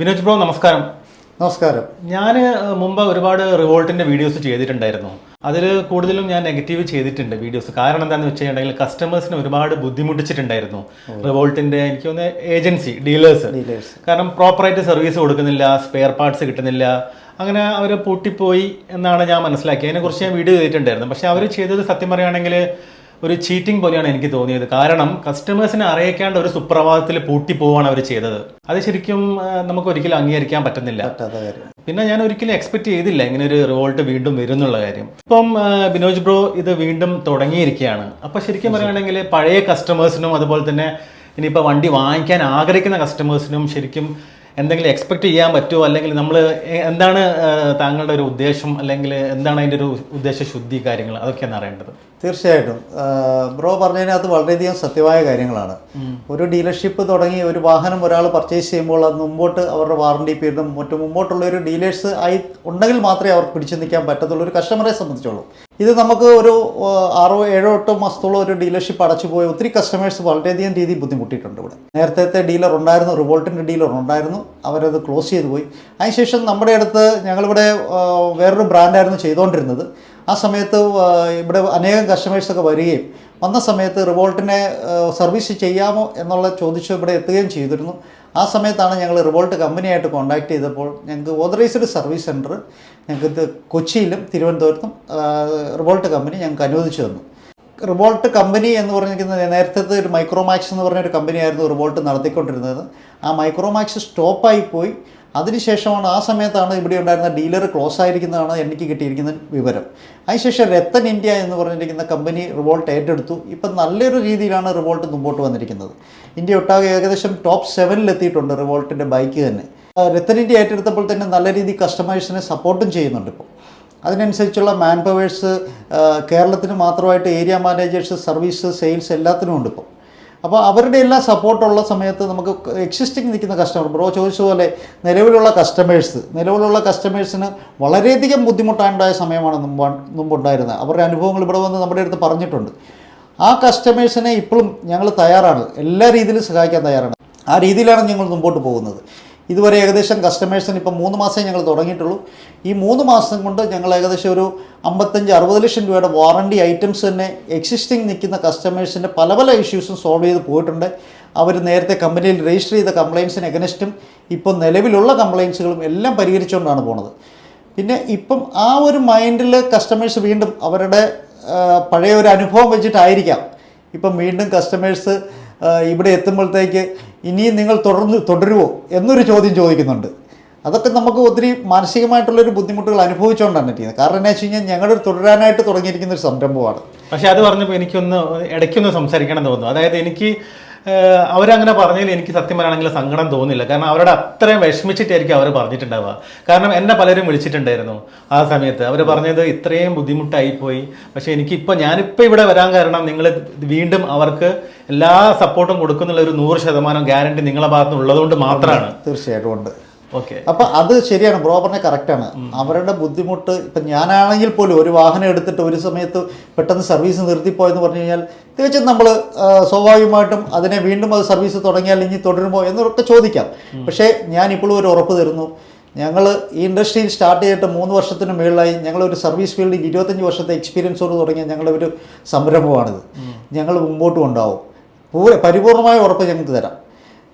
Vinoj bro നമസ്കാരം. നമസ്കാരം. ഞാൻ മുമ്പ് ഒരുപാട് റിവോൾട്ടിന്റെ വീഡിയോസ് ചെയ്തിട്ടുണ്ടായിരുന്നു. അതിൽ കൂടുതലും ഞാൻ നെഗറ്റീവ് ചെയ്തിട്ടുണ്ട് വീഡിയോസ്. കാരണം എന്താണെന്ന് വെച്ച് കഴിഞ്ഞിട്ടുണ്ടെങ്കിൽ കസ്റ്റമേഴ്സിനെ ഒരുപാട് ബുദ്ധിമുട്ടിച്ചിട്ടുണ്ടായിരുന്നു റിവോൾട്ടിന്റെ എനിക്ക് ഒന്ന് ഏജൻസി ഡീലേഴ്സ്. ഡീലേഴ്സ്. കാരണം പ്രോപ്പറായിട്ട് സർവീസ് കൊടുക്കുന്നില്ല സ്പെയർ പാർട്സ് കിട്ടുന്നില്ല. അങ്ങനെ അവർ പൂട്ടിപ്പോയി എന്നാണ് ഞാൻ മനസ്സിലാക്കിയത്. അതിനെക്കുറിച്ച് ഞാൻ വീഡിയോ ചെയ്തിട്ടുണ്ടായിരുന്നു. പക്ഷെ അവർ ചെയ്തത് സത്യം പറയുകയാണെങ്കിൽ ഒരു ചീറ്റിംഗ് പോലെയാണ് എനിക്ക് തോന്നിയത്. കാരണം കസ്റ്റമേഴ്സിനെ അറിയിക്കാണ്ട് ഒരു സുപ്രഭാതത്തിൽ പൂട്ടിപ്പോവാണ് അവർ ചെയ്തത്. അത് ശരിക്കും നമുക്ക് ഒരിക്കലും അംഗീകരിക്കാൻ പറ്റുന്നില്ല. പിന്നെ ഞാൻ ഒരിക്കലും എക്സ്പെക്ട് ചെയ്തില്ല ഇങ്ങനെ ഒരു റിവോൾട്ട് വീണ്ടും വരുന്നുള്ള കാര്യം. ഇപ്പം ബിനോജ് ബ്രോ ഇത് വീണ്ടും തുടങ്ങിയിരിക്കുകയാണ്. അപ്പൊ ശരിക്കും പറയുകയാണെങ്കിൽ പഴയ കസ്റ്റമേഴ്സിനും അതുപോലെ തന്നെ ഇനിയിപ്പോൾ വണ്ടി വാങ്ങിക്കാൻ ആഗ്രഹിക്കുന്ന കസ്റ്റമേഴ്സിനും ശരിക്കും എന്തെങ്കിലും എക്സ്പെക്ട് ചെയ്യാൻ പറ്റുമോ? അല്ലെങ്കിൽ നമ്മൾ എന്താണ് താങ്കളുടെ ഒരു ഉദ്ദേശം? അല്ലെങ്കിൽ എന്താണ് അതിന്റെ ഒരു ഉദ്ദേശ ശുദ്ധി കാര്യങ്ങൾ? അതൊക്കെയാണ് അറിയേണ്ടത്. തീർച്ചയായിട്ടും. ബ്രോ പറഞ്ഞതിനകത്ത് വളരെയധികം സത്യമായ കാര്യങ്ങളാണ്. ഒരു ഡീലർഷിപ്പ് തുടങ്ങി ഒരു വാഹനം ഒരാൾ പർച്ചേസ് ചെയ്യുമ്പോൾ അത് മുമ്പോട്ട് അവരുടെ വാറണ്ടി പീരീഡും മറ്റും മുമ്പോട്ടുള്ള ഒരു ഡീലേഴ്സ് ആയി ഉണ്ടെങ്കിൽ മാത്രമേ അവർക്ക് പിടിച്ചു നിൽക്കാൻ പറ്റത്തുള്ളൂ ഒരു കസ്റ്റമറെ സംബന്ധിച്ചോളൂ. ഇത് നമുക്ക് ഒരു ആറോ ഏഴോ എട്ടോ മാസത്തോളം ഒരു ഡീലർഷിപ്പ് അടച്ചു പോയ ഒത്തിരി കസ്റ്റമേഴ്സ് വളരെയധികം രീതി ബുദ്ധിമുട്ടിയിട്ടുണ്ട് ഇവിടെ. നേരത്തെ ഡീലർ ഉണ്ടായിരുന്നു റിവോൾട്ടിന്റെ ഡീലർ ഉണ്ടായിരുന്നു അവരത് ക്ലോസ് ചെയ്തു പോയി. അതിനുശേഷം നമ്മുടെ അടുത്ത് ഞങ്ങളിവിടെ വേറൊരു ബ്രാൻഡായിരുന്നു ചെയ്തുകൊണ്ടിരുന്നത് ആ സമയത്ത് ഇവിടെ അനേകം കസ്റ്റമേഴ്സൊക്കെ വരികയും വന്ന സമയത്ത് റിവോൾട്ടിനെ സർവീസ് ചെയ്യാമോ എന്നുള്ള ചോദിച്ചു ഇവിടെ എത്തുകയും ചെയ്തിരുന്നു. ആ സമയത്താണ് ഞങ്ങൾ റിവോൾട്ട് കമ്പനിയായിട്ട് കോൺടാക്ട് ചെയ്തപ്പോൾ ഞങ്ങൾക്ക് ഓതറൈസ്ഡ് സർവീസ് സെന്റർ ഞങ്ങൾക്ക് കൊച്ചിയിലും തിരുവനന്തപുരത്തും റിവോൾട്ട് കമ്പനി ഞങ്ങൾക്ക് അനുവദിച്ചു തന്നു. റിവോൾട്ട് കമ്പനി എന്ന് പറഞ്ഞിരിക്കുന്നത് നേരത്തെ ഒരു മൈക്രോമാക്സ് എന്ന് പറഞ്ഞൊരു കമ്പനിയായിരുന്നു റിവോൾട്ട് നടത്തിക്കൊണ്ടിരുന്നത്. ആ മൈക്രോമാക്സ് സ്റ്റോപ്പായി പോയി. അതിനുശേഷമാണ് ആ സമയത്താണ് ഇവിടെ ഉണ്ടായിരുന്ന ഡീലർ ക്ലോസ് ആയിരിക്കുന്നതാണ് എനിക്ക് കിട്ടിയിരിക്കുന്ന വിവരം. അതിനുശേഷം രത്തൻ ഇന്ത്യ എന്ന് പറഞ്ഞിരിക്കുന്ന കമ്പനി റിവോൾട്ട് ഏറ്റെടുത്തു. ഇപ്പം നല്ലൊരു രീതിയിലാണ് റിവോൾട്ട് മുമ്പോട്ട് വന്നിരിക്കുന്നത്. ഇന്ത്യ ഒട്ടാകെ ഏകദേശം ടോപ്പ് സെവനിൽ എത്തിയിട്ടുണ്ട് റിവോൾട്ടിന്റെ ബൈക്ക് തന്നെ. രത്തൻ ഇന്ത്യ ഏറ്റെടുത്തപ്പോൾ തന്നെ നല്ല രീതിയിൽ കസ്റ്റമേഴ്സിനെ സപ്പോർട്ടും ചെയ്യുന്നുണ്ട് ഇപ്പോൾ. അതിനനുസരിച്ചുള്ള മാൻ പവേഴ്സ് കേരളത്തിന് മാത്രമായിട്ട് ഏരിയ മാനേജേഴ്സ് സർവീസ് സെയിൽസ് എല്ലാത്തിനും ഉണ്ട് ഇപ്പോൾ. അപ്പോൾ അവരുടെ എല്ലാം സപ്പോർട്ടുള്ള സമയത്ത് നമുക്ക് എക്സിസ്റ്റിംഗ് നിൽക്കുന്ന കസ്റ്റമർ ബ്രോ ചോദിച്ച പോലെ നിലവിലുള്ള കസ്റ്റമേഴ്സ് നിലവിലുള്ള കസ്റ്റമേഴ്സിന് വളരെയധികം ബുദ്ധിമുട്ടുണ്ടായ സമയമാണ് മുമ്പ് മുമ്പുണ്ടായിരുന്നത്. അവരുടെ അനുഭവങ്ങൾ ഇവിടെ വന്ന് നമ്മുടെ അടുത്ത് പറഞ്ഞിട്ടുണ്ട്. ആ കസ്റ്റമേഴ്സിനെ ഇപ്പോഴും ഞങ്ങൾ തയ്യാറാണ്. എല്ലാ രീതിയിലും സഹായിക്കാൻ തയ്യാറാണ്. ആ രീതിയിലാണ് ഞങ്ങൾ മുമ്പോട്ട് പോകുന്നത്. ഇതുവരെ ഏകദേശം കസ്റ്റമേഴ്സിന് ഇപ്പം മൂന്ന് മാസമേ ഞങ്ങൾ തുടങ്ങിയിട്ടുള്ളൂ. ഈ മൂന്ന് മാസം കൊണ്ട് ഞങ്ങൾ ഏകദേശം ഒരു അമ്പത്തഞ്ച് അറുപത് ലക്ഷം രൂപയുടെ വാറണ്ടി ഐറ്റംസ് തന്നെ എക്സിസ്റ്റിംഗ് നിൽക്കുന്ന കസ്റ്റമേഴ്സിന്റെ പല പല ഇഷ്യൂസും സോൾവ് ചെയ്ത് പോയിട്ടുണ്ട്. അവർ നേരത്തെ കമ്പനിയിൽ രജിസ്റ്റർ ചെയ്ത കംപ്ലയിൻസിന് എഗനസ്റ്റും ഇപ്പോൾ നിലവിലുള്ള കംപ്ലയിൻസുകളും എല്ലാം പരിഹരിച്ചുകൊണ്ടാണ് പോണത്. പിന്നെ ഇപ്പം ആ ഒരു മൈൻഡിൽ കസ്റ്റമേഴ്സ് വീണ്ടും അവരുടെ പഴയ ഒരു അനുഭവം വെച്ചിട്ടായിരിക്കാം. ഇപ്പം വീണ്ടും കസ്റ്റമേഴ്സ് ഇവിടെ എത്തുമ്പോഴത്തേക്ക് ഇനിയും നിങ്ങൾ തുടർന്ന് തുടരുമോ എന്നൊരു ചോദ്യം ചോദിക്കുന്നുണ്ട്. അതൊക്കെ നമുക്ക് ഒത്തിരി മാനസികമായിട്ടുള്ളൊരു ബുദ്ധിമുട്ടുകൾ അനുഭവിച്ചുകൊണ്ടാണ് ചെയ്യുന്നത്. കാരണം എന്നാ വെച്ച് കഴിഞ്ഞാൽ ഞങ്ങൾ തുടരാനായിട്ട് തുടങ്ങിയിരിക്കുന്ന ഒരു സംരംഭമാണ്. പക്ഷേ അത് പറഞ്ഞപ്പോൾ എനിക്കൊന്ന് ഇടയ്ക്കൊന്ന് സംസാരിക്കണം തോന്നുന്നു. അതായത് എനിക്ക് അവരങ്ങനെ പറഞ്ഞതിൽ എനിക്ക് സത്യം പറയുകയാണെങ്കിൽ സങ്കടം തോന്നില്ല കാരണം അവരുടെ അത്രയും വിഷമിച്ചിട്ടായിരിക്കും അവർ പറഞ്ഞിട്ടുണ്ടാവുക. കാരണം എന്നെ പലരും വിളിച്ചിട്ടുണ്ടായിരുന്നു ആ സമയത്ത്. അവർ പറഞ്ഞത് ഇത്രയും ബുദ്ധിമുട്ടായിപ്പോയി. പക്ഷേ എനിക്കിപ്പോൾ ഞാനിപ്പോൾ ഇവിടെ വരാൻ കാരണം നിങ്ങൾ വീണ്ടും അവർക്ക് എല്ലാ സപ്പോർട്ടും കൊടുക്കുന്നുള്ള ഒരു നൂറ് ശതമാനം ഗ്യാരണ്ടി നിങ്ങളെ ഭാഗത്തുനിന്ന് ഉള്ളതുകൊണ്ട് മാത്രമാണ് തീർച്ചയായിട്ടും ഉണ്ട്. അപ്പൊ അത് ശരിയാണ് ബ്രോ പറഞ്ഞ കറക്റ്റാണ് അവരുടെ ബുദ്ധിമുട്ട് ഇപ്പൊ ഞാനാണെങ്കിൽ പോലും ഒരു വാഹനം എടുത്തിട്ട് ഒരു സമയത്ത് പെട്ടെന്ന് സർവീസ് നിർത്തിപ്പോയെന്ന് പറഞ്ഞു കഴിഞ്ഞാൽ തികച്ചും നമ്മൾ സ്വാഭാവികമായിട്ടും അതിനെ വീണ്ടും അത് സർവീസ് തുടങ്ങിയാൽ ഇനി തുടരുമോ എന്നൊക്കെ ചോദിക്കാം. പക്ഷേ ഞാൻ ഇപ്പോഴും ഒരു ഉറപ്പ് തരുന്നു. ഞങ്ങൾ ഈ ഇൻഡസ്ട്രിയിൽ സ്റ്റാർട്ട് ചെയ്തിട്ട് മൂന്ന് വർഷത്തിന് മുകളിലായി ഞങ്ങളൊരു സർവീസ് ഫീൽഡിൽ ഇരുപത്തഞ്ച് വർഷത്തെ എക്സ്പീരിയൻസോട് തുടങ്ങിയ ഞങ്ങളുടെ ഒരു സംരംഭമാണിത്. ഞങ്ങൾ മുമ്പോട്ട് കൊണ്ടാവും പൂര പരിപൂർണമായ ഉറപ്പ് ഞങ്ങൾക്ക് തരാം.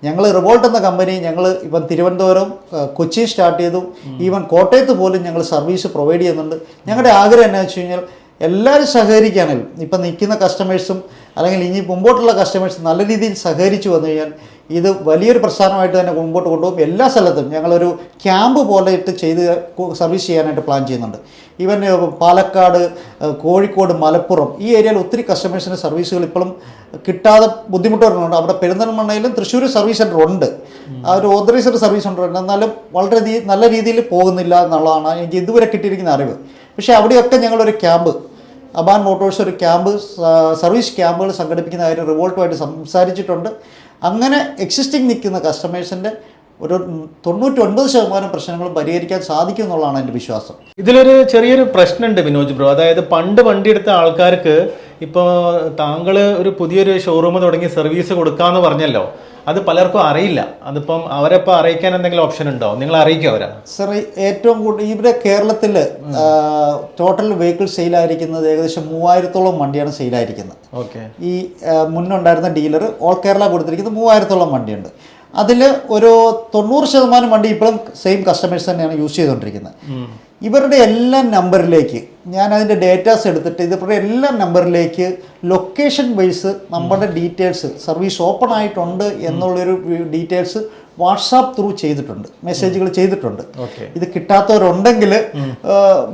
ഞങ്ങൾ റിവോൾട്ട് എന്ന കമ്പനി ഞങ്ങൾ ഇപ്പം തിരുവനന്തപുരം കൊച്ചി സ്റ്റാർട്ട് ചെയ്തു. ഈവൻ കോട്ടയത്ത് പോലും ഞങ്ങൾ സർവീസ് പ്രൊവൈഡ് ചെയ്യുന്നുണ്ട്. ഞങ്ങളുടെ ആഗ്രഹം എന്നാ വെച്ച് കഴിഞ്ഞാൽ എല്ലാവരും സഹകരിക്കാനും ഇപ്പം നിൽക്കുന്ന കസ്റ്റമേഴ്സും അല്ലെങ്കിൽ ഇനി മുമ്പോട്ടുള്ള കസ്റ്റമേഴ്സ് നല്ല രീതിയിൽ സഹകരിച്ചു വന്നു കഴിഞ്ഞാൽ ഇത് വലിയൊരു പ്രസ്ഥാനമായിട്ട് തന്നെ മുമ്പോട്ട് കൊണ്ടുപോകും. എല്ലാ സ്ഥലത്തും ഞങ്ങളൊരു ക്യാമ്പ് പോലെ ഇട്ട് ചെയ്ത് സർവീസ് ചെയ്യാനായിട്ട് പ്ലാൻ ചെയ്യുന്നുണ്ട്. ഈവൻ പാലക്കാട് കോഴിക്കോട് മലപ്പുറം ഈ ഏരിയയിൽ ഒത്തിരി കസ്റ്റമേഴ്സിന് സർവീസുകൾ ഇപ്പോഴും കിട്ടാതെ ബുദ്ധിമുട്ട് വരുന്നുണ്ട് അവിടെ പെരിന്തൽമണ്ണയിലും തൃശ്ശൂർ സർവീസ് സെന്റർ ഉണ്ട്. ആ ഒരു ഓതറൈസ്ഡ് സർവീസ് സെന്റർ ഉണ്ട്. എന്നാലും വളരെ നല്ല രീതിയിൽ പോകുന്നില്ല എന്നുള്ളതാണ് എനിക്ക് ഇതുവരെ കിട്ടിയിരിക്കുന്ന അറിവ്. പക്ഷേ അവിടെയൊക്കെ ഞങ്ങളൊരു ക്യാമ്പ് അബാൻ മോട്ടോഴ്സ് ഒരു ക്യാമ്പ് സർവീസ് ക്യാമ്പുകൾ സംഘടിപ്പിക്കുന്ന കാര്യം റിവോൾട്ടുമായിട്ട് സംസാരിച്ചിട്ടുണ്ട്. അങ്ങനെ എക്സിസ്റ്റിംഗ് നിൽക്കുന്ന കസ്റ്റമേഴ്സിന്റെ ഒരു തൊണ്ണൂറ്റി ഒൻപത് ശതമാനം പ്രശ്നങ്ങളും പരിഹരിക്കാൻ സാധിക്കും എന്നുള്ളതാണ് എന്റെ വിശ്വാസം. ഇതിലൊരു ചെറിയൊരു പ്രശ്നമുണ്ട് വിനോജ് ബ്രോ. അതായത് പണ്ട് വണ്ടി എടുത്ത ആൾക്കാർക്ക് ഇപ്പോൾ താങ്കൾ ഒരു പുതിയൊരു ഷോറൂം തുടങ്ങി സർവീസ് കൊടുക്കാമെന്ന് പറഞ്ഞല്ലോ. അത് പലർക്കും അറിയില്ല. അതിപ്പം അവരെപ്പോൾ അറിയിക്കാൻ എന്തെങ്കിലും ഓപ്ഷൻ ഉണ്ടോ? നിങ്ങൾ അറിയിക്കും അവരാ? സർ ഏറ്റവും കൂടുതൽ ഇവിടെ കേരളത്തിൽ ടോട്ടൽ വെഹിക്കിൾ സെയിലായിരിക്കുന്നത് ഏകദേശം മൂവായിരത്തോളം വണ്ടിയാണ് സെയിലായിരിക്കുന്നത് ഓക്കെ ഈ മുന്നുണ്ടായിരുന്ന ഡീലർ ഓൾ കേരള കൊടുത്തിരിക്കുന്നത് മൂവായിരത്തോളം വണ്ടിയുണ്ട്. അതിൽ ഒരു തൊണ്ണൂറ് ശതമാനം വണ്ടി ഇപ്പോഴും സെയിം കസ്റ്റമേഴ്സ് തന്നെയാണ് യൂസ് ചെയ്തുകൊണ്ടിരിക്കുന്നത് ഇവരുടെ എല്ലാ നമ്പറിലേക്ക് ഞാൻ അതിന്റെ ഡേറ്റാസ് എടുത്തിട്ട് ഇവരുടെ എല്ലാ നമ്പറിലേക്ക് ലൊക്കേഷൻ വൈസ് നമ്മുടെ ഡീറ്റെയിൽസ് സർവീസ് ഓപ്പൺ ആയിട്ടുണ്ട് എന്നുള്ളൊരു ഡീറ്റെയിൽസ് വാട്സാപ്പ് ത്രൂ ചെയ്തിട്ടുണ്ട്. മെസ്സേജുകൾ ചെയ്തിട്ടുണ്ട്. ഇത് കിട്ടാത്തവരുണ്ടെങ്കിൽ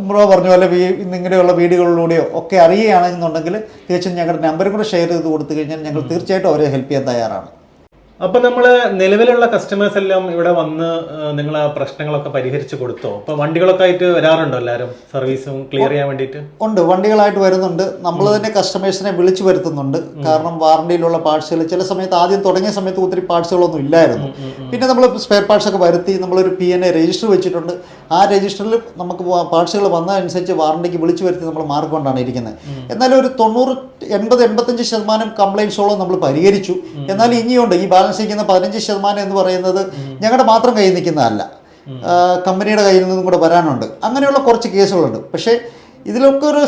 ബ്രോ പറഞ്ഞ പോലെ ഇങ്ങനെയുള്ള വീടുകളിലൂടെയോ ഒക്കെ അറിയുകയാണെന്നുണ്ടെങ്കിൽ തീർച്ചയായും ഞങ്ങളുടെ നമ്പറും കൂടെ ഷെയർ ചെയ്ത് കൊടുത്തു കഴിഞ്ഞാൽ ഞങ്ങൾ തീർച്ചയായിട്ടും അവരെ ഹെൽപ്പ് ചെയ്യാൻ തയ്യാറാണ്. അപ്പൊ നമ്മൾ നിലവിലുള്ള കസ്റ്റമേഴ്സ് എല്ലാം ഇവിടെ വന്ന് നിങ്ങൾ ആ പ്രശ്നങ്ങളൊക്കെ പരിഹരിച്ചു കൊടുത്തോ? അപ്പൊ വണ്ടികളൊക്കെ ആയിട്ട് വരാറുണ്ടോ എല്ലാവരും സർവീസും ക്ലിയർ ചെയ്യാൻ വേണ്ടിയിട്ട്? ഉണ്ട്. വണ്ടികളായിട്ട് വരുന്നുണ്ട്. നമ്മൾ തന്നെ കസ്റ്റമേഴ്സിനെ വിളിച്ചു വരുത്തുന്നുണ്ട്. കാരണം വാറണ്ടിയിലുള്ള പാർട്സുകൾ ചില സമയത്ത് ആദ്യം തുടങ്ങിയ സമയത്ത് ഒത്തിരി പാർട്സുകളൊന്നും ഇല്ലായിരുന്നു. പിന്നെ നമ്മൾ സ്പെയർ പാർട്സ് ഒക്കെ വരുത്തി നമ്മളൊരു പി എൻ എ രജിസ്റ്റർ വെച്ചിട്ടുണ്ട്. ആ രജിസ്റ്ററിൽ നമുക്ക് പാർട്സുകൾ വന്നതനുസരിച്ച് വാറണ്ടിക്ക് വിളിച്ചു വരുത്തി നമ്മൾ മാർക്കൊണ്ടാണ് ഇരിക്കുന്നത്. എന്നാലും ഒരു തൊണ്ണൂറ് എൺപത് എൺപത്തഞ്ച് ശതമാനം കംപ്ലൈൻസോളം നമ്മൾ പരിഹരിച്ചു. എന്നാൽ ഇനിയുണ്ട്. ഈ ബാലൻസ് ഇരിക്കുന്ന പതിനഞ്ച് ശതമാനം എന്ന് പറയുന്നത് ഞങ്ങളുടെ മാത്രം കയ്യിൽ നിൽക്കുന്നതല്ല. കമ്പനിയുടെ കയ്യിൽ നിന്നും കൂടെ വരാനുണ്ട്. അങ്ങനെയുള്ള കുറച്ച് കേസുകളുണ്ട്. പക്ഷേ ഇതിലൊക്കെ ഒരു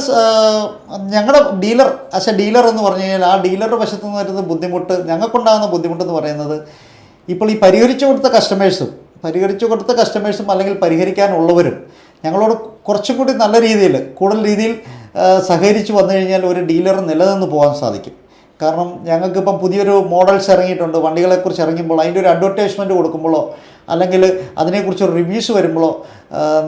ഞങ്ങളുടെ ഡീലർ അച്ഛ എ ഡീലർ എന്ന് പറഞ്ഞു കഴിഞ്ഞാൽ ആ ഡീലറുടെ വശത്തു നിന്ന് വരുന്ന ബുദ്ധിമുട്ട് ഞങ്ങൾക്കുണ്ടാകുന്ന ബുദ്ധിമുട്ടെന്ന് പറയുന്നത് ഇപ്പോൾ ഈ പരിഹരിച്ചു കൊടുത്ത കസ്റ്റമേഴ്സും പരിഹരിച്ചു കൊടുത്ത കസ്റ്റമേഴ്സും അല്ലെങ്കിൽ പരിഹരിക്കാനുള്ളവരും ഞങ്ങളോട് കുറച്ചും കൂടി നല്ല രീതിയിൽ കൂടുതൽ രീതിയിൽ സഹകരിച്ച് വന്നു കഴിഞ്ഞാൽ ഒരു ഡീലർ നിലനിന്ന് പോകാൻ സാധിക്കും. കാരണം ഞങ്ങൾക്കിപ്പം പുതിയൊരു മോഡൽസ് ഇറങ്ങിയിട്ടുണ്ട്. വണ്ടികളെക്കുറിച്ച് ഇറങ്ങുമ്പോൾ അതിന്റെ ഒരു അഡ്വർടൈസ്മെന്റ് കൊടുക്കുമ്പോഴോ അല്ലെങ്കിൽ അതിനെക്കുറിച്ച് റിവ്യൂസ് വരുമ്പോഴോ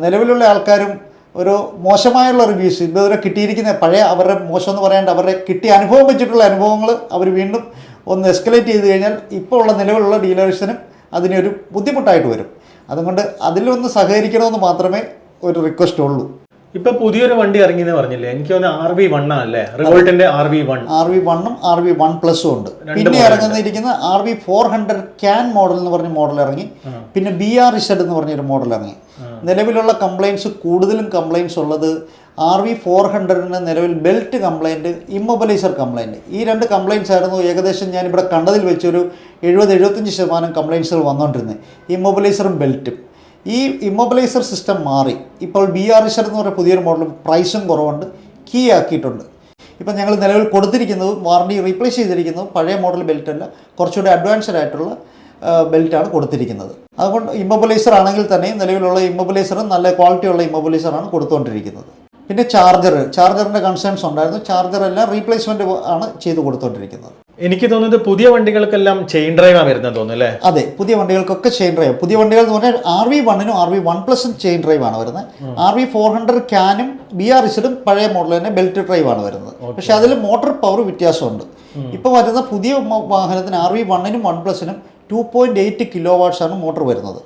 നിലവിലുള്ള ആൾക്കാരും ഒരു മോശമായുള്ള റിവ്യൂസ് ഇതുവരെ കിട്ടിയിരിക്കുന്ന പഴയ അവരുടെ മോശം എന്ന് പറയാണ്ട് അവരുടെ കിട്ടിയ അനുഭവം വെച്ചിട്ടുള്ള അനുഭവങ്ങൾ അവർ വീണ്ടും ഒന്ന് എസ്കലേറ്റ് ചെയ്ത് കഴിഞ്ഞാൽ ഇപ്പോൾ ഉള്ള നിലവിലുള്ള ഡീലേഴ്സിനും അതിനൊരു ബുദ്ധിമുട്ടായിട്ട് വരും. അതുകൊണ്ട് അതിലൊന്ന് സഹകരിക്കണമെന്ന് മാത്രമേ ഒരു റിക്വസ്റ്റ് ഉള്ളൂ. ഇപ്പൊ പുതിയൊരു വണ്ടി ഇറങ്ങി എന്ന് പറഞ്ഞില്ലേ? എനിക്ക് തോന്നുന്നു ആർ വി വൺ അല്ലേ റിവോൾട്ടിന്റെ R V one R V വണ്ണും ആർ വി വൺ പ്ലസും ഉണ്ട്. പിന്നെ ഇറങ്ങുന്നിരിക്കുന്ന R V four hundred can model എന്ന് പറഞ്ഞ മോഡൽ ഇറങ്ങി. പിന്നെ ബി ആർ ഇസഡ് എന്ന് പറഞ്ഞൊരു മോഡൽ ഇറങ്ങി. നിലവിലുള്ള കംപ്ലൈൻസ് കൂടുതലും കംപ്ലൈൻസ് ഉള്ളത് ആർ വി ഫോർ ഹൺഡ്രഡിന് നിലവിൽ ബെൽറ്റ് കംപ്ലൈന്റ് ഇമ്മൊബിലൈസർ കംപ്ലൈന്റ് ഈ രണ്ട് കംപ്ലൈന്റ്സ് ആയിരുന്നു ഏകദേശം ഞാനിവിടെ കണ്ടതിൽ വെച്ചൊരു എഴുപത് എഴുപത്തഞ്ച് ശതമാനം കംപ്ലൈൻസുകൾ വന്നുകൊണ്ടിരുന്നത് ഇമ്മൊബിലൈസറും ബെൽറ്റും ഈ ഇമ്മൊബിലൈസർ സിസ്റ്റം മാറി. ഇപ്പോൾ ബി ആർ ഇഷർ എന്ന് പറഞ്ഞ പുതിയൊരു മോഡൽ പ്രൈസും കുറവുണ്ട്. കീ ആക്കിയിട്ടുണ്ട്. ഇപ്പം ഞങ്ങൾ നിലവിൽ കൊടുത്തിരിക്കുന്നത് വാറണ്ടി റീപ്ലേസ് ചെയ്തിരിക്കുന്നത് പഴയ മോഡൽ ബെൽറ്റ് അല്ല കുറച്ചുകൂടി അഡ്വാൻസ്ഡ് ആയിട്ടുള്ള ബെൽറ്റാണ് കൊടുത്തിരിക്കുന്നത്. അതുകൊണ്ട് ഇമ്മൊബിലൈസർ ആണെങ്കിൽ തന്നെ നിലവിലുള്ള ഇമ്മൊബിലൈസറും നല്ല ക്വാളിറ്റിയുള്ള ഇമ്മൊബിലൈസറാണ് കൊടുത്തുകൊണ്ടിരിക്കുന്നത് പിന്നെ ചാർജർ ചാർജറിന്റെ കൺസേൺസ് ഉണ്ടായിരുന്നു. ചാർജർ എല്ലാം റീപ്ലേസ്മെന്റ് ആണ് ചെയ്ത് കൊടുത്തുകൊണ്ടിരിക്കുന്നത് എനിക്ക് തോന്നുന്നത് പുതിയ വണ്ടികൾക്കെല്ലാം ചെയിൻ ഡ്രൈവാ വരുന്നത് തോന്നുന്നു അല്ലേ? അതെ പുതിയ വണ്ടികൾക്കൊക്കെ ചെയിൻ ഡ്രൈവ് പുതിയ വണ്ടികൾ എന്ന് പറഞ്ഞാൽ ആർ വി വണ്ണിനും ആർ വി വൺ പ്ലസും ചെയിൻ ഡ്രൈവ് ആണ് വരുന്നത്. ആർ വി ഫോർ ഹൺഡ്രഡ് ക്യാനും ബി ആർ ഇസിലും പഴയ മോഡൽ തന്നെ ബെൽറ്റ് ഡ്രൈവ് ആണ് വരുന്നത്. പക്ഷെ അതിൽ മോട്ടോർ പവർ വ്യത്യാസമുണ്ട്. ഇപ്പോൾ വരുന്ന പുതിയ വാഹനത്തിന് ആർ വി വണ്ണിനും one പ്ലസിനും two point eight kilo watts ആണ് മോട്ടോർ വരുന്നത്.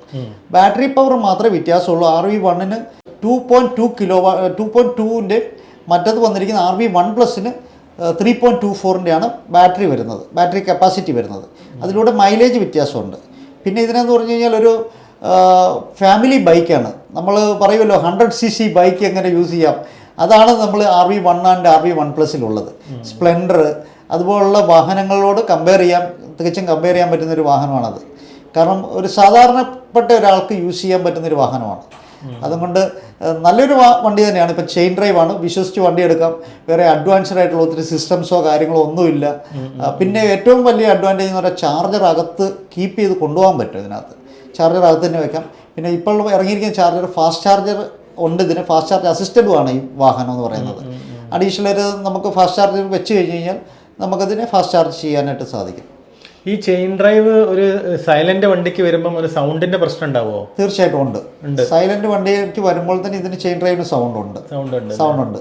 ബാറ്ററി പവർ മാത്രമേ വ്യത്യാസമുള്ളൂ. ആർ വി വണ്ണിന് ടു പോയിന്റ് ടു കിലോ വാ ടു പോയിന്റ് ടുവിന്റെ മറ്റത് വന്നിരിക്കുന്ന ആർ വി വൺ പ്ലസിന് ത്രീ പോയിന്റ് ടു ഫോറിന്റെയാണ് ബാറ്ററി വരുന്നത് ബാറ്ററി കപ്പാസിറ്റി വരുന്നത്. അതിലൂടെ മൈലേജ് വ്യത്യാസമുണ്ട്. പിന്നെ ഇതിനെന്ന് പറഞ്ഞു കഴിഞ്ഞാൽ ഒരു ഫാമിലി ബൈക്കാണ് നമ്മൾ പറയുമല്ലോ ഹൺഡ്രഡ് സി സി ബൈക്ക് എങ്ങനെ യൂസ് ചെയ്യാം? അതാണ് നമ്മൾ R V one and R V one പ്ലസിലുള്ളത് സ്പ്ലെൻഡർ അതുപോലുള്ള വാഹനങ്ങളോട് കമ്പയർ ചെയ്യാൻ തികച്ചും കമ്പയർ ചെയ്യാൻ പറ്റുന്ന ഒരു വാഹനമാണത്. കാരണം ഒരു സാധാരണപ്പെട്ട ഒരാൾക്ക് യൂസ് ചെയ്യാൻ പറ്റുന്ന ഒരു വാഹനമാണ്. അതുകൊണ്ട് നല്ലൊരു വണ്ടി തന്നെയാണ്. ഇപ്പം ചെയിൻ ഡ്രൈവ് ആണ്. വിശ്വസിച്ച് വണ്ടി എടുക്കാം. വേറെ അഡ്വാൻസ്ഡ് ആയിട്ടുള്ള ഒത്തിരി സിസ്റ്റംസോ കാര്യങ്ങളോ ഒന്നുമില്ല. പിന്നെ ഏറ്റവും വലിയ അഡ്വാന്റേജ് എന്ന് പറഞ്ഞാൽ ചാർജർ അകത്ത് കീപ്പ് ചെയ്ത് കൊണ്ടുപോകാൻ പറ്റും ഇതിനകത്ത്. ചാർജർ അകത്ത് തന്നെ വെക്കാം. പിന്നെ ഇപ്പോൾ ഇറങ്ങിയിരിക്കുന്ന ചാർജർ ഫാസ്റ്റ് ചാർജർ ഉണ്ട് ഇതിന്. ഫാസ്റ്റ് ചാർജ് അസിസ്റ്റന്റും ആണ് ഈ വാഹനം എന്ന് പറയുന്നത്. അഡീഷണൽ നമുക്ക് ഫാസ്റ്റ് ചാർജർ വെച്ച് കഴിഞ്ഞ് കഴിഞ്ഞാൽ നമുക്കതിനെ ഫാസ്റ്റ് ചാർജ് ചെയ്യാനായിട്ട് സാധിക്കും. ഈ ചെയിൻ ഡ്രൈവ് ഒരു സൈലന്റ് വണ്ടിക്ക് വരുമ്പോൾ ഒരു സൗണ്ടിന്റെ പ്രശ്നം ഉണ്ടാവുമോ തീർച്ചയായിട്ടും ഉണ്ട്. സൈലന്റ് വണ്ടിക്ക് വരുമ്പോൾ തന്നെ ഇതിന് ചെയിൻ ഡ്രൈവിന് സൗണ്ട് ഉണ്ട്. സൗണ്ട് ഉണ്ട് സൗണ്ട് ഉണ്ട്.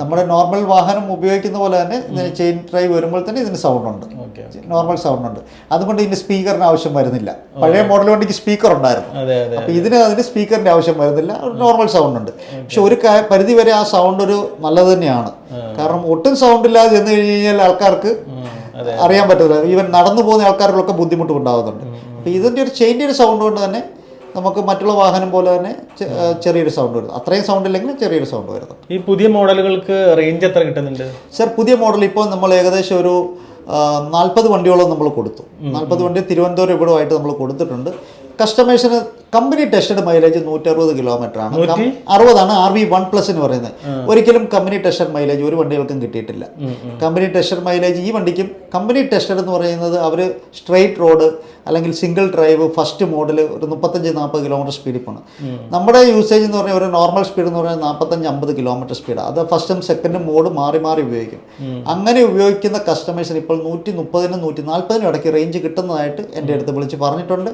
നമ്മുടെ നോർമൽ വാഹനം ഉപയോഗിക്കുന്ന പോലെ തന്നെ ഇതിന് ചെയിൻ ഡ്രൈവ് വരുമ്പോൾ തന്നെ ഇതിന് സൗണ്ട് ഉണ്ട്. നോർമൽ സൗണ്ട് ഉണ്ട്. അതുകൊണ്ട് ഇതിന് സ്പീക്കറിന് ആവശ്യം വരുന്നില്ല. പഴയ മോഡൽ വണ്ടിക്ക് സ്പീക്കർ ഉണ്ടായിരുന്നു. അപ്പൊ ഇതിന് അതിന് സ്പീക്കറിന്റെ ആവശ്യം വരുന്നില്ല. നോർമൽ സൗണ്ട് ഉണ്ട്. പക്ഷെ ഒരു പരിധി വരെ ആ സൗണ്ട് ഒരു നല്ലത് തന്നെയാണ്. കാരണം ഒട്ടും സൗണ്ട് ഇല്ലാതെ ചെന്ന് കഴിഞ്ഞു കഴിഞ്ഞാൽ ആൾക്കാർക്ക് അറിയാൻ പറ്റില്ല ഈവൻ നടന്നു പോകുന്ന ആൾക്കാരിലൊക്കെ ബുദ്ധിമുട്ട് ഉണ്ടാകുന്നുണ്ട് അപ്പൊ ഇതിന്റെ ഒരു ചെയിന്റെ ഒരു സൗണ്ട് കൊണ്ട് തന്നെ നമുക്ക് മറ്റുള്ള വാഹനം പോലെ തന്നെ ചെറിയൊരു സൗണ്ട് വരുന്നു. അത്രയും സൗണ്ട് ഇല്ലെങ്കിലും ചെറിയൊരു സൗണ്ട് വരുന്നു. ഈ പുതിയ മോഡലുകൾക്ക് റേഞ്ച് എത്ര കിട്ടുന്നുണ്ട്? സർ പുതിയ മോഡൽ ഇപ്പോൾ നമ്മൾ ഏകദേശം ഒരു നാൽപ്പത് വണ്ടിയോളം നമ്മൾ കൊടുത്തു. നാൽപ്പത് വണ്ടി തിരുവനന്തപുരം ഇവിടുമായിട്ട് നമ്മൾ കൊടുത്തിട്ടുണ്ട്. കസ്റ്റമേഴ്സിന് കമ്പനി ടെസ്റ്റഡ് മൈലേജ് നൂറ്ററുപത് കിലോമീറ്റർ ആണ്. അറുപതാണ് ആർ വി വൺ പ്ലസ് എന്ന് പറയുന്നത്. ഒരിക്കലും കമ്പനി ടെസ്റ്റഡ് മൈലേജ് ഒരു വണ്ടികൾക്കും കിട്ടിയിട്ടില്ല. കമ്പനി ടെസ്റ്റഡ് മൈലേജ് ഈ വണ്ടിക്കും കമ്പനി ടെസ്റ്റഡ് എന്ന് പറയുന്നത് അവർ സ്ട്രെയിറ്റ് റോഡ് അല്ലെങ്കിൽ സിംഗിൾ ഡ്രൈവ് ഫസ്റ്റ് മോഡൽ ഒരു മുപ്പത്തഞ്ച് നാൽപ്പത് കിലോമീറ്റർ സ്പീഡിൽ പോകണം നമ്മുടെ യൂസേജ് എന്ന് പറഞ്ഞാൽ ഒരു നോർമൽ സ്പീഡ് എന്ന് പറഞ്ഞാൽ നാൽപ്പത്തഞ്ച് അമ്പത് കിലോമീറ്റർ സ്പീഡ് അത് ഫസ്റ്റും സെക്കൻഡും മോഡ് മാറി മാറി ഉപയോഗിക്കും. അങ്ങനെ ഉപയോഗിക്കുന്ന കസ്റ്റമേഴ്സിന് ഇപ്പോൾ നൂറ്റി മുപ്പതിനും നൂറ്റി നാൽപ്പതിനും ഇടയ്ക്ക് റേഞ്ച് കിട്ടുന്നതായിട്ട് എന്റെ അടുത്ത് വിളിച്ച് പറഞ്ഞിട്ടുണ്ട്.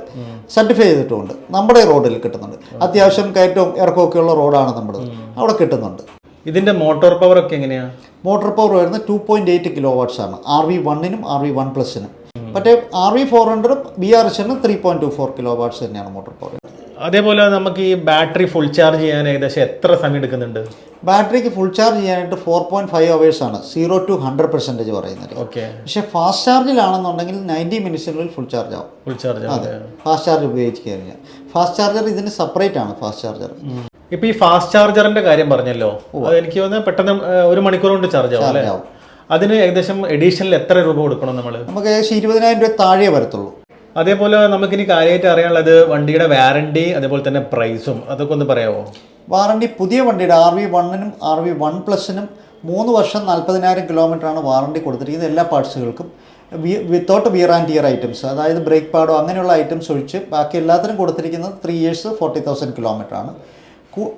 സർട്ടിഫൈ ചെയ്തിട്ടുമുണ്ട്. നമ്മുടെ റോഡിൽ കിട്ടുന്നുണ്ട്. അത്യാവശ്യം കയറ്റവും ഇറക്കമൊക്കെ ഉള്ള റോഡാണ് നമ്മുടെ. അവിടെ കിട്ടുന്നുണ്ട്. ഇതിന്റെ മോട്ടോർ പവർ ഒക്കെ എങ്ങനെയാണ് മോട്ടോർ പവർ വരുന്നത് two point eight kilo watts ആണ് ആർ വി വണ്ണിനും ആർ വി വൺ പ്ലസിനും മറ്റേ ആർ വി ഫോർ ഹൺഡ്രഡും B R എസിനും three point two four kilo watts തന്നെയാണ് മോട്ടോർ പവർ. അതേപോലെ നമുക്ക് ഈ ബാറ്ററി ഫുൾ ചാർജ് ചെയ്യാൻ ഏകദേശം എത്ര സമയം എടുക്കുന്നുണ്ട്? ബാറ്ററിക്ക് ഫുൾ ചാർജ് ചെയ്യാനായിട്ട് ഫോർ പോയിന്റ് ഫൈവ് അവേഴ്സ് ആണ്. സീറോ ടു ഹൺഡ്രഡ് പെർസെന്റേജ് പറയുന്നത്. ഓക്കെ. പക്ഷേ ഫാസ്റ്റ് ചാർജിലാണെന്നുണ്ടെങ്കിൽ നയന്റി മിനിറ്റ്സിനുള്ളിൽ ഫുൾ ചാർജ് ആവും. ഫുൾ ചാർജ് അതെ. ഫാസ്റ്റ് ചാർജ് ഉപയോഗിച്ച് കഴിഞ്ഞാൽ. ഫാസ്റ്റ് ചാർജർ ഇതിന് സെപ്പറേറ്റ് ആണ് ഫാസ്റ്റ് ചാർജർ. ഇപ്പൊ ഈ ഫാസ്റ്റ് ചാർജറിന്റെ കാര്യം പറഞ്ഞല്ലോ. എനിക്ക് തോന്നുന്നത് പെട്ടെന്ന് ഒരു മണിക്കൂർ കൊണ്ട് ചാർജ് ആവും അല്ലേ? അതിന് ഏകദേശം എഡീഷണൽ എത്ര രൂപ കൊടുക്കണം നമ്മൾ നമുക്ക് ഏകദേശം ഇരുപതിനായിരം രൂപ താഴെ വരത്തുള്ളൂ. അതേപോലെ നമുക്കിനി കാര്യമായിട്ട് അറിയാനുള്ളത് വണ്ടിയുടെ വാറണ്ടി അതേപോലെ തന്നെ പ്രൈസും അതൊക്കെ ഒന്ന് പറയാമോ വാറണ്ടി പുതിയ വണ്ടിയുടെ ആർ വി വണ്ണിനും ആർ വി വൺ പ്ലസിനും മൂന്ന് വർഷം നാൽപ്പതിനായിരം കിലോമീറ്ററാണ് വാറണ്ടി കൊടുത്തിരിക്കുന്നത് എല്ലാ പാർട്സുകൾക്കും without wear and tear items അതായത് ബ്രേക്ക് പാഡോ അങ്ങനെയുള്ള ഐറ്റംസ് ഒഴിച്ച് ബാക്കി എല്ലാത്തിനും കൊടുത്തിരിക്കുന്നത് three years forty thousand kilometre ആണ്.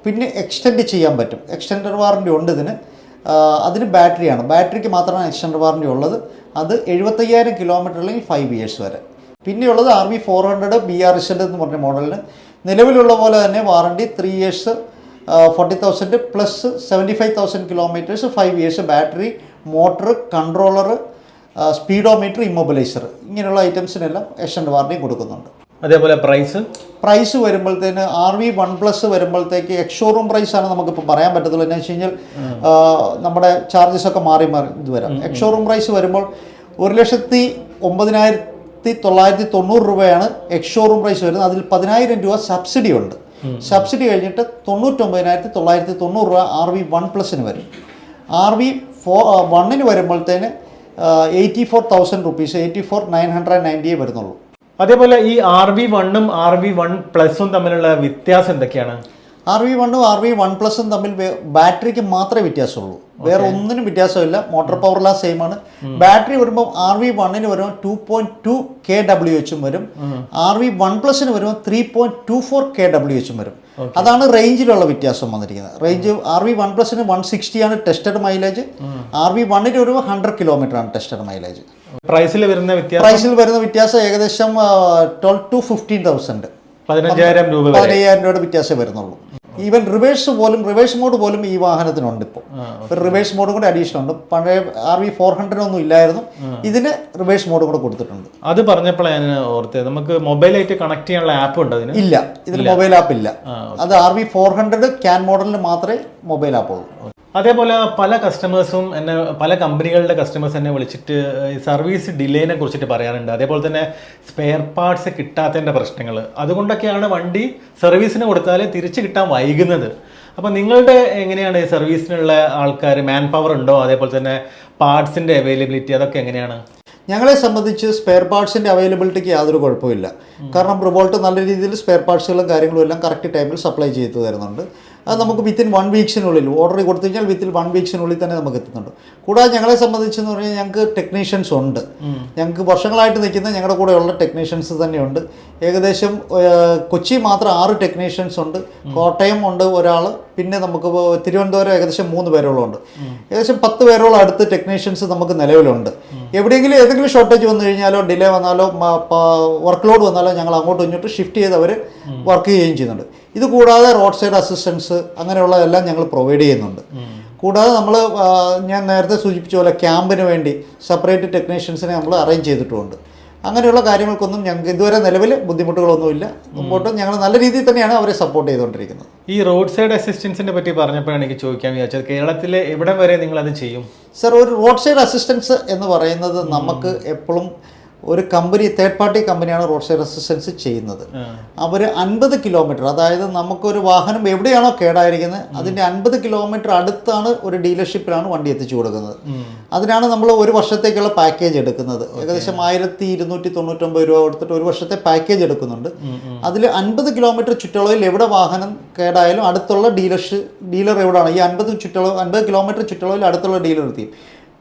പിന്നെ എക്സ്റ്റെൻഡ് ചെയ്യാൻ പറ്റും. എക്സ്റ്റെൻഡർ വാറണ്ടി ഉണ്ട് ഇതിന്. അതിന് ബാറ്ററിയാണ് ബാറ്ററിക്ക് മാത്രമാണ് എക്സ്റ്റെൻഡർ വാറണ്ടി ഉള്ളത്. അത് എഴുപത്തയ്യായിരം കിലോമീറ്റർ അല്ലെങ്കിൽ ഫൈവ് ഇയേഴ്സ് വരെ. പിന്നെയുള്ളത് R V four hundred B R S എന്ന് പറഞ്ഞ മോഡലിന് നിലവിലുള്ള പോലെ തന്നെ warranty three years forty thousand plus seventy five thousand kilometres five years battery motor controller speedometer immobiliser ഇങ്ങനെയുള്ള ഐറ്റംസിനെല്ലാം എക്സ്റ്റൻഡ് വാറണ്ടി കൊടുക്കുന്നുണ്ട്. അതേപോലെ പ്രൈസ് പ്രൈസ് വരുമ്പോഴത്തേന് ആർ വി വൺ പ്ലസ് വരുമ്പോഴത്തേക്ക് എക്സ്ഷോറൂം പ്രൈസ് ആണ് നമുക്കിപ്പോൾ പറയാൻ പറ്റത്തുള്ളൂ. എന്ന് വെച്ച് കഴിഞ്ഞാൽ നമ്മുടെ ചാർജസ് ഒക്കെ മാറി മാറി ഇത് വരാം. എക്സ്ഷോറൂം പ്രൈസ് വരുമ്പോൾ ഒരു ലക്ഷത്തി ഒമ്പതിനായിരത്തി തൊള്ളായിരത്തി തൊണ്ണൂറ് രൂപയാണ് എക്സ്ഷോറൂം പ്രൈസ് വരുന്നത്. അതിൽ പതിനായിരം രൂപ സബ്സിഡി ഉണ്ട്. സബ്സിഡി കഴിഞ്ഞിട്ട് തൊണ്ണൂറ്റൊമ്പതിനായിരത്തി തൊള്ളായിരത്തി തൊണ്ണൂറ് രൂപ ആർ വി വൺ പ്ലസിന് വരും. ആർ വി ഫോ വണ്ണിന് വരുമ്പോഴത്തേന് eighty four thousand rupees eighty four nine hundred നയന്റിയേ വരുന്നുള്ളൂ. അതേപോലെ ഈ ആർ വി വണ്ണും ആർ വി വൺ പ്ലസും തമ്മിലുള്ള വ്യത്യാസം എന്തൊക്കെയാണ്? ആർ വി വണ്ണും ആർ വി വൺ പ്ലസും തമ്മിൽ ബാറ്ററിക്ക് മാത്രമേ വ്യത്യാസമുള്ളൂ. വേറെ ഒന്നിനും വ്യത്യാസമില്ല. മോട്ടോർ പവറെല്ലാം സെയിം ആണ്. ബാറ്ററി വരുമ്പോൾ ആർ വി വണ്ണിന് വരുമ്പോൾ two point two K W എച്ചും വരും. ആർ വി വൺ പ്ലസിന് വരുമ്പോൾ three point two four K W എച്ചും വരും. അതാണ് റേഞ്ചിലുള്ള വ്യത്യാസം വന്നിരിക്കുന്നത്. റേഞ്ച് ആർ വി വൺ പ്ലസിന് വൺ സിക്സ്റ്റിയാണ് ടെസ്റ്റഡ് മൈലേജ് ആർ വി വണ്ണിന് വരുമ്പോൾ ഹൺഡ്രഡ് കിലോമീറ്റർ ആണ് ടെസ്റ്റഡ് മൈലേജ് പ്രൈസിൽ വരുന്ന വ്യത്യാസം? പ്രൈസിൽ വരുന്ന വ്യത്യാസം ഏകദേശം ട്വൽവ് ടു ഫിഫ്റ്റീൻ തൗസൻഡ് പതിനഞ്ചായിരം രൂപ പതിനയ്യായിരം രൂപയുടെ വ്യത്യാസമേ വരുന്നുള്ളൂ. ഈവൻ റിവേഴ്സ് പോലും റിവേഴ്സ് മോഡ് പോലും ഈ വാഹനത്തിനുണ്ട് ഇപ്പോൾ ഒരു റിവേഴ്സ് മോഡും കൂടെ അഡീഷണൽ ഉണ്ട്. പഴയ ആർ വി ഫോർ ഹൺഡ്രഡ് ഒന്നും ഇല്ലായിരുന്നു. ഇതിന് റിവേഴ്സ് മോഡ് കൂടെ കൊടുത്തിട്ടുണ്ട്. അത് പറഞ്ഞപ്പോഴാണ് ഞാൻ ഓർത്തത്. നമുക്ക് മൊബൈലായിട്ട് കണക്ട് ചെയ്യാനുള്ള ആപ്പ് ഉണ്ട് അതിന്? ഇല്ല. ഇതിന് മൊബൈൽ ആപ്പ് ഇല്ല. അത് R V four hundred can മോഡലിന് മാത്രമേ മൊബൈൽ ആപ്പ് ഉള്ളൂ. അതേപോലെ പല കസ്റ്റമേഴ്സും എന്നെ പല കമ്പനികളുടെ കസ്റ്റമേഴ്സ് എന്നെ വിളിച്ചിട്ട് സർവീസ് ഡിലേനെ കുറിച്ചിട്ട് പറയാറുണ്ട്. അതേപോലെ തന്നെ സ്പെയർ പാർട്സ് കിട്ടാത്തതിന്റെ പ്രശ്നങ്ങൾ അതുകൊണ്ടൊക്കെയാണ് വണ്ടി സർവീസിന് കൊടുത്താൽ തിരിച്ച് കിട്ടാൻ വൈകുന്നത്. അപ്പോൾ നിങ്ങളുടെ എങ്ങനെയാണ് ഈ സർവീസിനുള്ള ആൾക്കാർ മാൻ പവർ ഉണ്ടോ? അതേപോലെ തന്നെ പാർട്സിന്റെ അവൈലബിലിറ്റി അതൊക്കെ എങ്ങനെയാണ്? ഞങ്ങളെ സംബന്ധിച്ച് സ്പെയർ പാർട്സിന്റെ അവൈലബിലിറ്റിക്ക് യാതൊരു കുഴപ്പമില്ല കാരണം റിവോൾട്ട് നല്ല രീതിയിൽ സ്പെയർ പാർട്സുകളും കാര്യങ്ങളും എല്ലാം കറക്റ്റ് ടൈമിൽ സപ്ലൈ ചെയ്തു തരുന്നുണ്ട്. അത് നമുക്ക് വിത്തിൻ വൺ വീക്സിനുള്ളിൽ ഓർഡർ കൊടുത്തു കഴിഞ്ഞാൽ വിത്തിൻ വൺ വീക്സിനുള്ളിൽ തന്നെ നമുക്ക് എത്തുന്നുണ്ട്. കൂടാതെ ഞങ്ങളെ സംബന്ധിച്ചെന്ന് പറഞ്ഞാൽ ഞങ്ങൾക്ക് ടെക്നീഷ്യൻസ് ഉണ്ട്. ഞങ്ങൾക്ക് വർഷങ്ങളായിട്ട് നിൽക്കുന്ന ഞങ്ങളുടെ കൂടെയുള്ള ടെക്നീഷ്യൻസ് തന്നെയുണ്ട്. ഏകദേശം കൊച്ചി മാത്രം ആറ് ടെക്നീഷ്യൻസ് ഉണ്ട്. കോട്ടയം ഉണ്ട് ഒരാൾ പിന്നെ നമുക്ക് തിരുവനന്തപുരം ഏകദേശം മൂന്ന് പേരോളം ഉണ്ട് ഏകദേശം പത്ത് പേരോളം അടുത്ത് ടെക്നീഷ്യൻസ് നമുക്ക് നിലവിലുണ്ട്. എവിടെയെങ്കിലും ഏതെങ്കിലും ഷോർട്ടേജ് വന്നു കഴിഞ്ഞാലോ ഡിലേ വന്നാലോ വർക്ക് ലോഡ് വന്നാലോ ഞങ്ങൾ അങ്ങോട്ടും ഇങ്ങോട്ടും ഷിഫ്റ്റ് ചെയ്ത് അവർ വർക്ക് ചെയ്യുകയും ചെയ്യുന്നുണ്ട്. ഇത് കൂടാതെ റോഡ് സൈഡ് അസിസ്റ്റൻസ് അങ്ങനെയുള്ളതെല്ലാം ഞങ്ങൾ പ്രൊവൈഡ് ചെയ്യുന്നുണ്ട്. കൂടാതെ നമ്മൾ ഞാൻ നേരത്തെ സൂചിപ്പിച്ച പോലെ ക്യാമ്പിന് വേണ്ടി സെപ്പറേറ്റ് ടെക്നീഷ്യൻസിനെ നമ്മൾ അറേഞ്ച് ചെയ്തിട്ടുമുണ്ട്. അങ്ങനെയുള്ള കാര്യങ്ങൾക്കൊന്നും ഞങ്ങൾക്ക് ഇതുവരെ നിലവിൽ ബുദ്ധിമുട്ടുകളൊന്നുമില്ല. മുമ്പോട്ട് ഞങ്ങൾ നല്ല രീതിയിൽ തന്നെയാണ് അവരെ സപ്പോർട്ട് ചെയ്തുകൊണ്ടിരിക്കുന്നത് ഈ റോഡ് സൈഡ് അസിസ്റ്റൻസിനെ പറ്റി പറഞ്ഞപ്പോഴാണ് എനിക്ക് ചോദിക്കാൻ വിചാരിച്ചത്. കേരളത്തിലെ എവിടെ വരെ നിങ്ങൾ അത് ചെയ്യും? സർ ഒരു റോഡ് സൈഡ് അസിസ്റ്റൻസ് എന്ന് പറയുന്നത് നമുക്ക് എപ്പോഴും ഒരു കമ്പനി തേർഡ് പാർട്ടി കമ്പനിയാണ് റോഡ് സൈഡ് അസിസ്റ്റൻസ് ചെയ്യുന്നത് അവർ അൻപത് കിലോമീറ്റർ അതായത് നമുക്കൊരു വാഹനം എവിടെയാണോ കേടായിരിക്കുന്നത് അതിന്റെ അൻപത് കിലോമീറ്റർ അടുത്താണ് ഒരു ഡീലർഷിപ്പിലാണ് വണ്ടി എത്തിച്ചു കൊടുക്കുന്നത്. അതിനാണ് നമ്മൾ ഒരു വർഷത്തേക്കുള്ള പാക്കേജ് എടുക്കുന്നത്. ഏകദേശം ആയിരത്തി ഇരുന്നൂറ്റി തൊണ്ണൂറ്റൊമ്പത് രൂപ കൊടുത്തിട്ട് ഒരു വർഷത്തെ പാക്കേജ് എടുക്കുന്നുണ്ട്. അതിൽ അൻപത് കിലോമീറ്റർ ചുറ്റളവിൽ എവിടെ വാഹനം കേടായാലും അടുത്തുള്ള ഡീലർഷിപ്പ് ഡീലർ എവിടെയാണ് ഈ അൻപത് ചുറ്റളവ് അൻപത് കിലോമീറ്റർ ചുറ്റളവിൽ അടുത്തുള്ള ഡീലർ എത്തി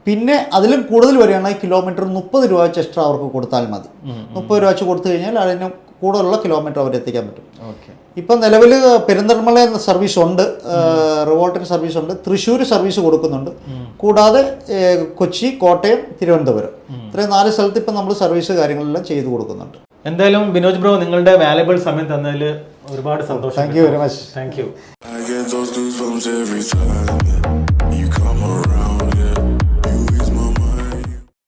പിന്നെ അതിലും കൂടുതൽ വരികയാണെങ്കിൽ കിലോമീറ്റർ മുപ്പത് രൂപ വെച്ച് എക്സ്ട്രാ അവർക്ക് കൊടുത്താൽ മതി. മുപ്പത് രൂപ വെച്ച് കൊടുത്തു കഴിഞ്ഞാൽ അതിന് കൂടുതലുള്ള കിലോമീറ്റർ അവർ എത്തിക്കാൻ പറ്റും. ഓക്കെ. ഇപ്പം നിലവിൽ പെരിന്തൽമല സർവീസ് ഉണ്ട് റിവോൾട്ടിന് സർവീസ് ഉണ്ട് തൃശ്ശൂർ സർവീസ് കൊടുക്കുന്നുണ്ട്. കൂടാതെ കൊച്ചി കോട്ടയം തിരുവനന്തപുരം. ഇത്രയും നാല് സ്ഥലത്ത് ഇപ്പം നമ്മൾ സർവീസ് കാര്യങ്ങളെല്ലാം ചെയ്തു കൊടുക്കുന്നുണ്ട്. എന്തായാലും ബിനോജ് ബ്രോ നിങ്ങളുടെ വാലബിൾ സമയം തന്നതിൽ ഒരുപാട് സന്തോഷം thank you very much thank you